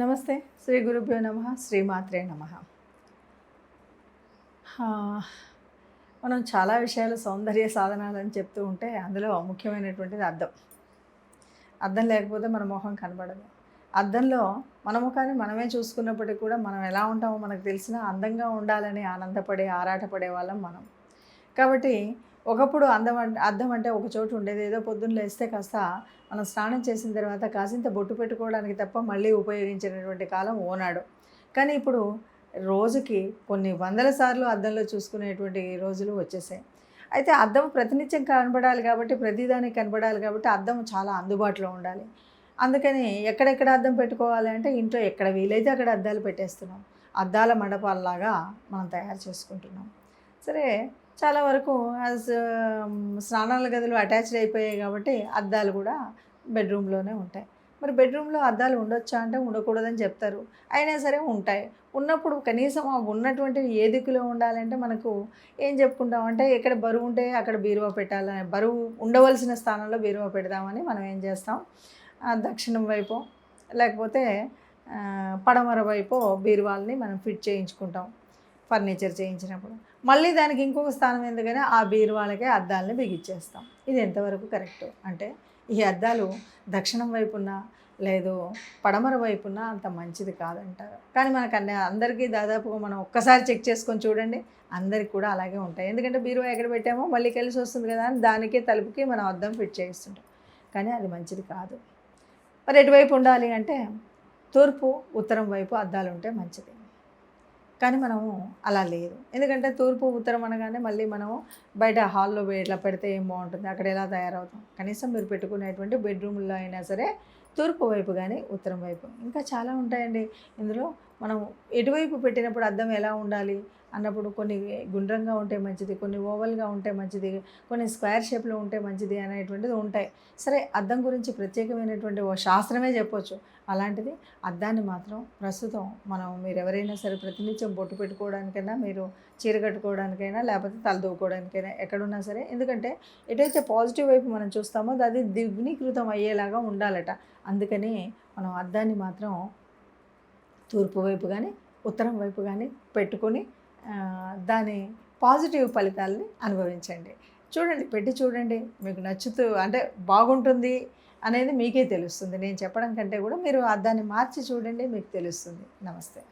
నమస్తే. శ్రీ గురుభ్యో నమ శ్రీమాత్రే నమ. మనం చాలా విషయాలు సౌందర్య సాధనాలు అని చెప్తూ ఉంటే అందులో ముఖ్యమైనటువంటిది అర్థం. అర్థం లేకపోతే మన మొహం కనబడదు. అద్దంలో మన ముఖాన్ని మనమే చూసుకున్నప్పటికీ కూడా మనం ఎలా ఉంటామో మనకు తెలిసిన అందంగా ఉండాలని ఆనందపడే ఆరాటపడే వాళ్ళం మనం. కాబట్టి ఒకప్పుడు అందం అర్థం అద్దం అంటే ఒక చోటు ఉండేది. ఏదో పొద్దున్న లేస్తే కాస్త మనం స్నానం చేసిన తర్వాత కాసింత బొట్టు పెట్టుకోవడానికి తప్ప మళ్ళీ ఉపయోగించినటువంటి కాలం ఓనాడు. కానీ ఇప్పుడు రోజుకి కొన్ని వందల సార్లు అద్దంలో చూసుకునేటువంటి రోజులు వచ్చేసాయి. అయితే అద్దం ప్రతినిత్యం కనబడాలి కాబట్టి ప్రతిదానికి కనబడాలి కాబట్టి అద్దం చాలా అందుబాటులో ఉండాలి. అందుకని ఎక్కడెక్కడ అద్దం పెట్టుకోవాలి అంటే ఇంట్లో ఎక్కడ వీలైతే అక్కడ అద్దాలు పెట్టేస్తున్నాం. అద్దాల మండపాలలాగా మనం తయారు చేసుకుంటున్నాం. సరే చాలా వరకు um, స్నానాల గదులు అటాచ్డ్ అయిపోయాయి కాబట్టి అద్దాలు కూడా బెడ్రూమ్లోనే ఉంటాయి. మరి బెడ్రూమ్లో అద్దాలు ఉండొచ్చా అంటే ఉండకూడదని చెప్తారు. అయినా సరే ఉంటాయి. ఉన్నప్పుడు కనీసం ఆ ఉన్నటువంటివి ఏ దిక్కులో ఉండాలంటే మనకు ఏం చెప్పుకుంటాం అంటే ఎక్కడ బరువు ఉంటే అక్కడ బీరువా పెట్టాలని బరువు ఉండవలసిన స్థానంలో బీరువా పెడదామని మనం ఏం చేస్తాం? దక్షిణం వైపు లేకపోతే పడమర వైపు బీరువాల్ని మనం ఫిట్ చేయించుకుంటాం. ఫర్నిచర్ చేయించినప్పుడు. మళ్ళీ దానికి ఇంకొక స్థానం ఎందుకని ఆ బీరువాలకే అద్దాలని బిగిచ్చేస్తాం. ఇది ఎంతవరకు కరెక్ట్? అంటే ఈ అద్దాలు దక్షిణం వైపున లేదు పడమర వైపున అంత మంచిది కాదంటారు. కానీ మనకు అన్ని అందరికీ దాదాపుగా మనం ఒక్కసారి చెక్ చేసుకొని చూడండి అందరికి కూడా అలాగే ఉంటాయి. ఎందుకంటే బీరువా ఎక్కడ పెట్టామో మళ్ళీ కలిసి వస్తుంది కదా అని దానికే తలుపుకి మనం అద్దం ఫిట్ చేయిస్తుంటాం. కానీ అది మంచిది కాదు. మరి ఎటువైపు ఉండాలి అంటే తూర్పు ఉత్తరం వైపు అద్దాలు ఉంటే మంచిది. కానీ మనము అలా లేదు. ఎందుకంటే తూర్పు ఉత్తరం అనగానే మళ్ళీ మనము బయట హాల్లో ఇట్లా పెడితే ఏం బాగుంటుంది? అక్కడ ఎలా తయారవుతాం? కనీసం మీరు పెట్టుకునేటువంటి బెడ్రూమ్లో అయినా సరే తూర్పు వైపు కానీ ఉత్తరం వైపు. ఇంకా చాలా ఉంటాయండి. ఇందులో మనం ఎటువైపు పెట్టినప్పుడు అద్దం ఎలా ఉండాలి? అన్నప్పుడు కొన్ని గుండ్రంగా ఉంటే మంచిది కొన్ని ఓవల్గా ఉంటే మంచిది కొన్ని స్క్వేర్ షేప్లో ఉంటే మంచిది అనేటువంటిది ఉంటాయి. సరే అద్దం గురించి ప్రత్యేకమైనటువంటి ఓ శాస్త్రమే చెప్పొచ్చు. అలాంటిది అద్దాన్ని మాత్రం ప్రస్తుతం మనం మీరు ఎవరైనా సరే ప్రతినిత్యం బొట్టు పెట్టుకోవడానికైనా మీరు చీర కట్టుకోవడానికైనా లేకపోతే తలదూకోవడానికైనా ఎక్కడున్నా సరే ఎందుకంటే ఎటైతే పాజిటివ్ వైపు మనం చూస్తామో అది దిగ్నీకృతం అయ్యేలాగా ఉండాలట. అందుకని మనం అద్దాన్ని మాత్రం తూర్పు వైపు కానీ ఉత్తరం వైపు కానీ పెట్టుకొని దాని పాజిటివ్ ఫలితాలని అనుభవించండి. చూడండి పెట్టి చూడండి. మీకు నచ్చుతూ అంటే బాగుంటుంది అనేది మీకే తెలుస్తుంది. నేను చెప్పడం కంటే కూడా మీరు దాన్ని మార్చి చూడండి మీకు తెలుస్తుంది. నమస్తే.